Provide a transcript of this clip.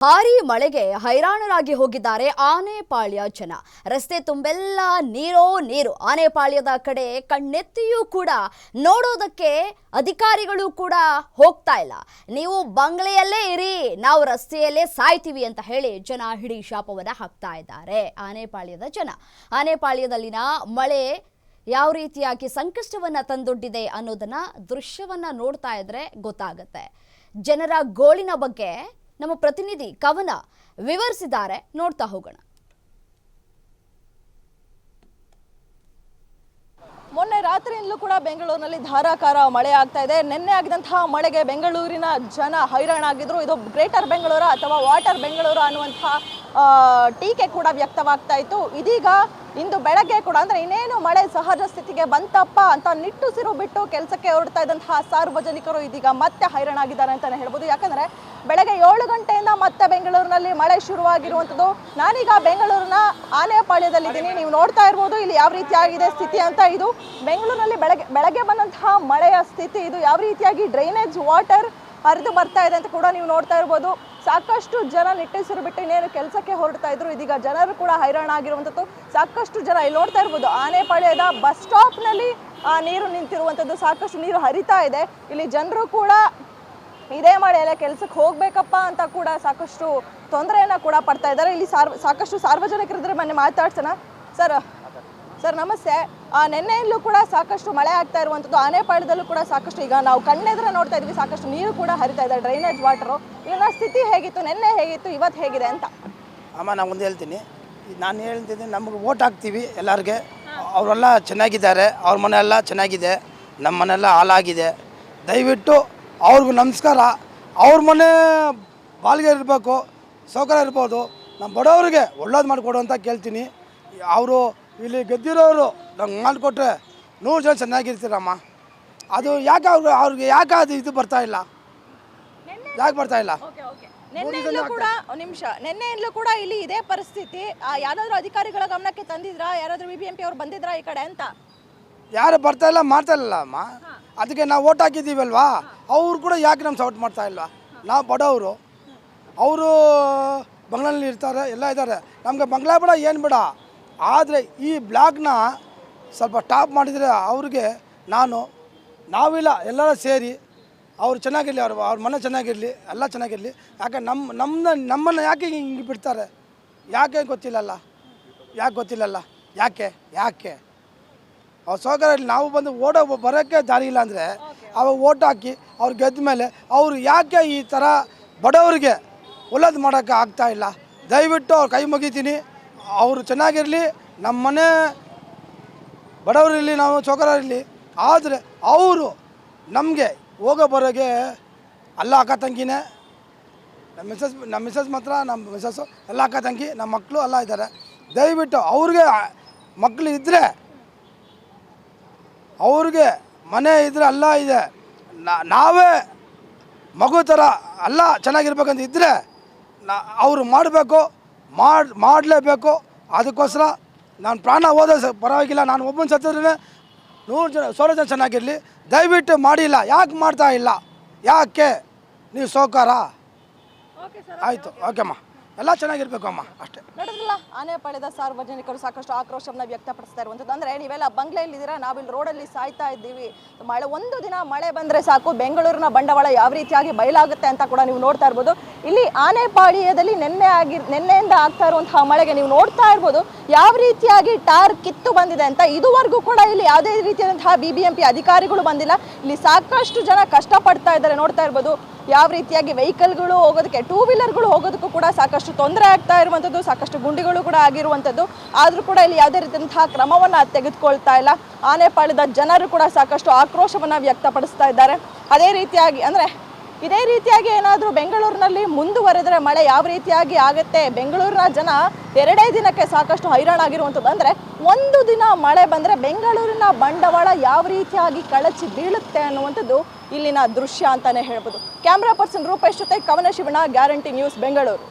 ಭಾರೀ ಮಳೆಗೆ ಹೈರಾಣರಾಗಿ ಹೋಗಿದ್ದಾರೆ ಆನೆಪಾಳ್ಯ ಜನ. ರಸ್ತೆ ತುಂಬೆಲ್ಲ ನೀರೋ ನೀರು. ಆನೆಪಾಳ್ಯದ ಕಡೆ ಕಣ್ಣೆತ್ತಿಯೂ ಕೂಡ ನೋಡೋದಕ್ಕೆ ಅಧಿಕಾರಿಗಳು ಕೂಡ ಹೋಗ್ತಾ ಇಲ್ಲ. ನೀವು ಬಂಗ್ಲೆಯಲ್ಲೇ ಇರಿ, ನಾವು ರಸ್ತೆಯಲ್ಲೇ ಸಾಯ್ತೀವಿ ಅಂತ ಹೇಳಿ ಜನ ಹಿಡಿ ಶಾಪವನ್ನು ಹಾಕ್ತಾ ಇದ್ದಾರೆ ಆನೆಪಾಳ್ಯದ ಜನ. ಆನೆಪಾಳ್ಯದಲ್ಲಿನ ಮಳೆ ಯಾವ ರೀತಿಯಾಗಿ ಸಂಕಷ್ಟವನ್ನ ತಂದೊಡ್ಡಿದೆ ಅನ್ನೋದನ್ನ ದೃಶ್ಯವನ್ನ ನೋಡ್ತಾ ಇದ್ರೆ ಗೊತ್ತಾಗತ್ತೆ. ಜನರ ಗೋಳಿನ ಬಗ್ಗೆ ನಮ್ಮ ಪ್ರತಿನಿಧಿ ಕವನ ವಿವರಿಸಿದ್ದಾರೆ. ನೋಡ್ತಾ ಹೋಗೋಣ. ಮೊನ್ನೆ ರಾತ್ರಿಯಿಂದಲೂ ಕೂಡ ಬೆಂಗಳೂರಿನಲ್ಲಿ ಧಾರಾಕಾರ ಮಳೆ ಆಗ್ತಾ ಇದೆ. ನಿನ್ನೆ ಆಗಿದಂತಹ ಮಳೆಗೆ ಬೆಂಗಳೂರಿನ ಜನ ಹೈರಾಣಾಗಿದ್ರು ಇದು ಗ್ರೇಟರ್ ಬೆಂಗಳೂರು ಅಥವಾ ವಾಟರ್ ಬೆಂಗಳೂರು ಅನ್ನುವಂತಹ ಟೀಕೆ ಕೂಡ ವ್ಯಕ್ತವಾಗ್ತಾ ಇತ್ತು. ಇದೀಗ ಇಂದು ಬೆಳಗ್ಗೆ ಕೂಡ, ಅಂದ್ರೆ ಇನ್ನೇನು ಮಳೆ ಸಹಜ ಸ್ಥಿತಿಗೆ ಬಂತಪ್ಪ ಅಂತ ನಿಟ್ಟುಸಿರು ಬಿಟ್ಟು ಕೆಲಸಕ್ಕೆ ಹೊರಡ್ತಾ ಇದ್ದಂತಹ ಸಾರ್ವಜನಿಕರು ಇದೀಗ ಮತ್ತೆ ಹೈರಾಣಾಗಿದ್ದಾರೆ ಅಂತಾನೆ ಹೇಳ್ಬೋದು. ಯಾಕಂದ್ರೆ ಬೆಳಗ್ಗೆ ಏಳು ಗಂಟೆಯಿಂದ ಮತ್ತೆ ಬೆಂಗಳೂರಿನಲ್ಲಿ ಮಳೆ ಶುರುವಾಗಿರುವಂಥದ್ದು. ನಾನೀಗ ಬೆಂಗಳೂರಿನ ಆನೆಪಾಳ್ಯದಲ್ಲಿದ್ದೀನಿ ನೀವು ನೋಡ್ತಾ ಇರ್ಬೋದು ಇಲ್ಲಿ ಯಾವ ರೀತಿಯಾಗಿದೆ ಸ್ಥಿತಿ ಅಂತ ಇದು. ಬೆಂಗಳೂರಿನಲ್ಲಿ ಬೆಳಗ್ಗೆ ಬೆಳಗ್ಗೆ ಬಂದಂತಹ ಮಳೆಯ ಸ್ಥಿತಿ ಇದು. ಯಾವ ರೀತಿಯಾಗಿ ಡ್ರೈನೇಜ್ ವಾಟರ್ ಹರಿದು ಬರ್ತಾ ಇದೆ ಅಂತ ಕೂಡ ನೀವು ನೋಡ್ತಾ ಇರ್ಬೋದು. ಸಾಕಷ್ಟು ಜನ ನಿಟ್ಟುಸಿರು ಬಿಟ್ಟು ಇನ್ನೇನು ಕೆಲಸಕ್ಕೆ ಹೊರಡ್ತಾ ಇದ್ರು. ಇದೀಗ ಜನರು ಕೂಡ ಹೈರಾಣ ಆಗಿರುವಂಥದ್ದು. ಸಾಕಷ್ಟು ಜನ ಇಲ್ಲಿ ನೋಡ್ತಾ ಇರ್ಬೋದು. ಆನೆಪಾಳ್ಯದ ಬಸ್ ಸ್ಟಾಪ್ನಲ್ಲಿ ನೀರು ನಿಂತಿರುವಂಥದ್ದು. ಸಾಕಷ್ಟು ನೀರು ಹರಿತಾ ಇದೆ. ಇಲ್ಲಿ ಜನರು ಕೂಡ ಇದೇ ಮಳೆಯಲ್ಲ ಕೆಲ್ಸಕ್ಕೆ ಹೋಗ್ಬೇಕಪ್ಪ ಅಂತ ಕೂಡ ಸಾಕಷ್ಟು ತೊಂದರೆಯನ್ನ ಕೂಡ ಪಡ್ತಾ ಇದ್ದಾರೆ. ಇಲ್ಲಿ ಸಾರ್ವ ಸಾಕಷ್ಟು ಸಾರ್ವಜನಿಕರಿದ್ರೆ ಮೊನ್ನೆ ಮಾತಾಡ್ಸೋಣ. ಸರ್ ಸರ್ ನಮಸ್ತೆ. ನೆನ್ನೆಯಲ್ಲೂ ಕೂಡ ಸಾಕಷ್ಟು ಮಳೆ ಆಗ್ತಾ ಇರುವಂಥದ್ದು. ಆನೆಪಾಳ್ಯದಲ್ಲೂ ಕೂಡ ಸಾಕಷ್ಟು ಈಗ ನಾವು ಕಣ್ಣೆದ್ರೆ ನೋಡ್ತಾ ಇದ್ವಿ ಸಾಕಷ್ಟು ನೀರು ಕೂಡ ಹರಿತಾ ಇದೆ, ಡ್ರೈನೇಜ್ ವಾಟರು. ಇಲ್ಲಿನ ಸ್ಥಿತಿ ಹೇಗಿತ್ತು? ನಿನ್ನೆ ಹೇಗಿತ್ತು? ಇವತ್ತು ಹೇಗಿದೆ ಅಂತ. ಅಮ್ಮ ನಾನು ಒಂದು ಹೇಳ್ತೀನಿ. ನಾನು ಹೇಳ್ತೀನಿ ನಮಗೆ ಓಟ್ ಹಾಕ್ತೀವಿ ಎಲ್ಲರಿಗೆ. ಅವರೆಲ್ಲ ಚೆನ್ನಾಗಿದ್ದಾರೆ. ಅವ್ರ ಮನೆ ಎಲ್ಲ ಚೆನ್ನಾಗಿದೆ. ನಮ್ಮ ಮನೆಯೆಲ್ಲ ಹಾಳಾಗಿದೆ. ದಯವಿಟ್ಟು ಅವ್ರಿಗೂ ನಮಸ್ಕಾರ. ಅವ್ರ ಮನೆ ಬಾಲ್ಗೆ ಇರಬೇಕು ಸೌಕರ್ಯ ಇರ್ಬೋದು. ನಮ್ಮ ಬಡವರಿಗೆ ಒಳ್ಳೇದು ಮಾಡಿಕೊಡು ಅಂತ ಕೇಳ್ತೀನಿ. ಅವರು ಇಲ್ಲಿ ಗೆದ್ದಿರೋರು ನಂಗೆ ಮಾಡಿಕೊಟ್ರೆ ನೂರು ಜನ ಚೆನ್ನಾಗಿರ್ತೀರಮ್ಮ. ಅದು ಯಾಕೆ ಅವ್ರಿಗೆ ಅವ್ರಿಗೆ ಯಾಕೆ ಅದು ಇದು ಬರ್ತಾ ಇಲ್ಲ? ಯಾಕೆ ಬರ್ತಾ ಇಲ್ಲ? ನಿನ್ನೆಯಲ್ಲೂ ಕೂಡ ಒಂದ್ ನಿಮಿಷ. ನಿನ್ನೆಯಿಂದಲೂ ಕೂಡ ಇಲ್ಲಿ ಇದೇ ಪರಿಸ್ಥಿತಿ. ಯಾರಾದ್ರೂ ಅಧಿಕಾರಿಗಳ ಗಮನಕ್ಕೆ ತಂದಿದ್ರಾ? ಯಾರಾದ್ರೂ ಬಿ ಬಿ ಎಂ ಪಿ ಅವ್ರು ಬಂದಿದ್ರಾ ಈ ಕಡೆ ಅಂತ? ಯಾರು ಬರ್ತಾ ಇಲ್ಲ ಮಾಡ್ತಾ ಇಲ್ಲ ಅಮ್ಮ ಅದಕ್ಕೆ ನಾವು ಓಟ್ ಹಾಕಿದ್ದೀವಲ್ವಾ? ಅವ್ರು ಕೂಡ ಯಾಕೆ ನಮ್ಮ ಸಪೋರ್ಟ್ ಮಾಡ್ತಾ ಇಲ್ವಾ? ನಾವು ಬಡವರು. ಅವರು ಬಂಗ್ಲಲ್ಲಿ ಇರ್ತಾರೆ, ಎಲ್ಲ ಇದ್ದಾರೆ. ನಮಗೆ ಬಂಗ್ಲಾ ಬೇಡ, ಏನು ಬೇಡ. ಆದರೆ ಈ ಬ್ಲಾಗ್ನ ಸ್ವಲ್ಪ ಟಾಪ್ ಮಾಡಿದರೆ ಅವ್ರಿಗೆ ನಾನು, ನಾವಿಲ್ಲ, ಎಲ್ಲರೂ ಸೇರಿ ಅವ್ರು ಚೆನ್ನಾಗಿರಲಿ, ಅವರು, ಅವ್ರ ಮನೆ ಚೆನ್ನಾಗಿರಲಿ, ಎಲ್ಲ ಚೆನ್ನಾಗಿರಲಿ. ಯಾಕೆ ನಮ್ಮ ನಮ್ಮನ್ನ ನಮ್ಮನ್ನು ಯಾಕೆ ಹಿಂಗೆ ಬಿಡ್ತಾರೆ? ಯಾಕೆ ಗೊತ್ತಿಲ್ಲಲ್ಲ? ಯಾಕೆ ಗೊತ್ತಿಲ್ಲಲ್ಲ? ಯಾಕೆ? ಯಾಕೆ? ಸೌಕರ್ಯ ನಾವು ಬಂದು ಓಡೋ ಬರೋಕ್ಕೆ ದಾರಿ ಇಲ್ಲ ಅಂದರೆ ಅವಾಗ ಓಟ್ ಹಾಕಿ ಅವ್ರು ಗೆದ್ದ ಮೇಲೆ ಅವರು ಯಾಕೆ ಈ ಥರ ಬಡವರಿಗೆ ಒಳ್ಳೇದು ಮಾಡೋಕ್ಕೆ ಆಗ್ತಾ ಇಲ್ಲ? ದಯವಿಟ್ಟು ಅವ್ರು ಕೈ ಮುಗಿತೀನಿ. ಅವರು ಚೆನ್ನಾಗಿರಲಿ ನಮ್ಮ ಮನೆ ಬಡವರಿರಲಿ ನಾವು ಇರಲಿ ಆದರೆ ಅವರು ನಮಗೆ ಹೋಗೋ ಬರೋಗೆ ಅಲ್ಲ ಅಕ್ಕ ತಂಗಿನೇ. ನಮ್ಮ ಮಿಸಸ್ ನಮ್ಮ ಮಿಸಸ್ ಮಾತ್ರ ನಮ್ಮ ಮಿಸಸ್ಸು ಎಲ್ಲ ಅಕ್ಕ ತಂಗಿ ನಮ್ಮ ಮಕ್ಕಳು ಎಲ್ಲ ಇದ್ದಾರೆ. ದಯವಿಟ್ಟು ಅವ್ರಿಗೆ ಮಕ್ಕಳು ಇದ್ದರೆ ಅವ್ರಿಗೆ ಮನೆ ಇದ್ರೆ ಅಲ್ಲ ಇದೆ. ನಾವೇ ಮಗು ಥರ ಅಲ್ಲ ಚೆನ್ನಾಗಿರ್ಬೇಕಂತ ಇದ್ದರೆ ನಾ ಅವರು ಮಾಡಬೇಕು ಮಾಡಿ ಮಾಡಲೇಬೇಕು. ಅದಕ್ಕೋಸ್ಕರ ನಾನು ಪ್ರಾಣ ಹೋದ ಪರವಾಗಿಲ್ಲ. ನಾನು ಒಬ್ಬನ ಸತ್ತಿದ್ರೆ ನೂರು ಜನ ಸೋಲ ಜನ ಚೆನ್ನಾಗಿರಲಿ. ದಯವಿಟ್ಟು ಮಾಡಿಲ್ಲ. ಯಾಕೆ ಮಾಡ್ತಾ ಇಲ್ಲ? ಯಾಕೆ? ನೀವು ಸೋಕಾರ? ಆಯಿತು. ಓಕೆಮ್ಮ. ಎಲ್ಲ ಚೆನ್ನಾಗಿರ್ಬೇಕು ಅಮ್ಮ, ಅಷ್ಟೇ. ನೋಡಿದ್ರಲ್ಲ ಪಡೆದ ಸಾರ್ವಜನಿಕರು ಸಾಕಷ್ಟು ಆಕ್ರೋಶವನ್ನ ವ್ಯಕ್ತಪಡಿಸ್ತಾ ಇರುವಂಥದ್ದು. ಅಂದ್ರೆ ನೀವೆಲ್ಲ ಬಂಗ್ಲೆಯಲ್ಲಿ ಇದ್ದೀರಾ ನಾವಿಲ್ಲಿ ರೋಡಲ್ಲಿ ಸಾಯ್ತಾ ಇದ್ದೀವಿ. ಮಳೆ, ಒಂದು ದಿನ ಮಳೆ ಬಂದ್ರೆ ಸಾಕು. ಬೆಂಗಳೂರಿನ ಬಂಡವಾಳ ಯಾವ ರೀತಿಯಾಗಿ ಬಯಲಾಗುತ್ತೆ ಅಂತ ಕೂಡ ನೀವು ನೋಡ್ತಾ ಇರ್ಬೋದು. ಇಲ್ಲಿ ಆನೆಪಾಳ್ಯದಲ್ಲಿ ನಿನ್ನೆ ಆಗಿ ನಿನ್ನೆಯಿಂದ ಆಗ್ತಾ ಇರುವಂತಹ ಮಳೆಗೆ ನೀವು ನೋಡ್ತಾ ಇರ್ಬೋದು ಯಾವ ರೀತಿಯಾಗಿ ಟಾರ್ ಕಿತ್ತು ಬಂದಿದೆ ಅಂತ ಇದುವರೆಗೂ ಕೂಡ ಇಲ್ಲಿ ಯಾವುದೇ ರೀತಿಯಾದಂತಹ ಬಿ ಬಿ ಎಂ ಪಿ ಅಧಿಕಾರಿಗಳು ಬಂದಿಲ್ಲ. ಇಲ್ಲಿ ಸಾಕಷ್ಟು ಜನ ಕಷ್ಟಪಡ್ತಾ ಇದ್ದಾರೆ ನೋಡ್ತಾ ಇರ್ಬೋದು. ಯಾವ ರೀತಿಯಾಗಿ ವೆಹಿಕಲ್ಗಳು ಹೋಗೋದಕ್ಕೆ, ಟೂ ವೀಲರ್ಗಳು ಹೋಗೋದಕ್ಕೂ ಕೂಡ ಸಾಕಷ್ಟು ತೊಂದರೆ ಆಗ್ತಾ ಇರುವಂಥದ್ದು, ಸಾಕಷ್ಟು ಗುಂಡಿಗಳು ಕೂಡ ಆಗಿರುವಂಥದ್ದು. ಆದರೂ ಕೂಡ ಇಲ್ಲಿ ಯಾವುದೇ ರೀತಿಯಂತಹ ಕ್ರಮವನ್ನು ತೆಗೆದುಕೊಳ್ತಾ ಇಲ್ಲ. ಆನೆಪಾಳ್ಯದ ಜನರು ಕೂಡ ಸಾಕಷ್ಟು ಆಕ್ರೋಶವನ್ನು ವ್ಯಕ್ತಪಡಿಸ್ತಾ ಇದ್ದಾರೆ. ಅದೇ ರೀತಿಯಾಗಿ ಅಂದರೆ ಇದೇ ರೀತಿಯಾಗಿ ಏನಾದರೂ ಬೆಂಗಳೂರಿನಲ್ಲಿ ಮುಂದುವರೆದರೆ ಮಳೆ ಯಾವ ರೀತಿಯಾಗಿ ಆಗುತ್ತೆ? ಬೆಂಗಳೂರಿನ ಜನ ಎರಡೇ ದಿನಕ್ಕೆ ಸಾಕಷ್ಟು ಹೈರಾಣಾಗಿರುವಂಥದ್ದು. ಅಂದರೆ ಒಂದು ದಿನ ಮಳೆ ಬಂದರೆ ಬೆಂಗಳೂರಿನ ಬಂಡವಾಳ ಯಾವ ರೀತಿಯಾಗಿ ಕಳಚಿ ಬೀಳುತ್ತೆ ಅನ್ನುವಂಥದ್ದು ಇಲ್ಲಿನ ದೃಶ್ಯ ಅಂತಲೇ ಹೇಳ್ಬೋದು. ಕ್ಯಾಮ್ರಾ ಪರ್ಸನ್ ರೂಪೇಶ್ ಜೊತೆ ಕವನ ಶಿವಣ ಗ್ಯಾರಂಟಿ ನ್ಯೂಸ್, ಬೆಂಗಳೂರು.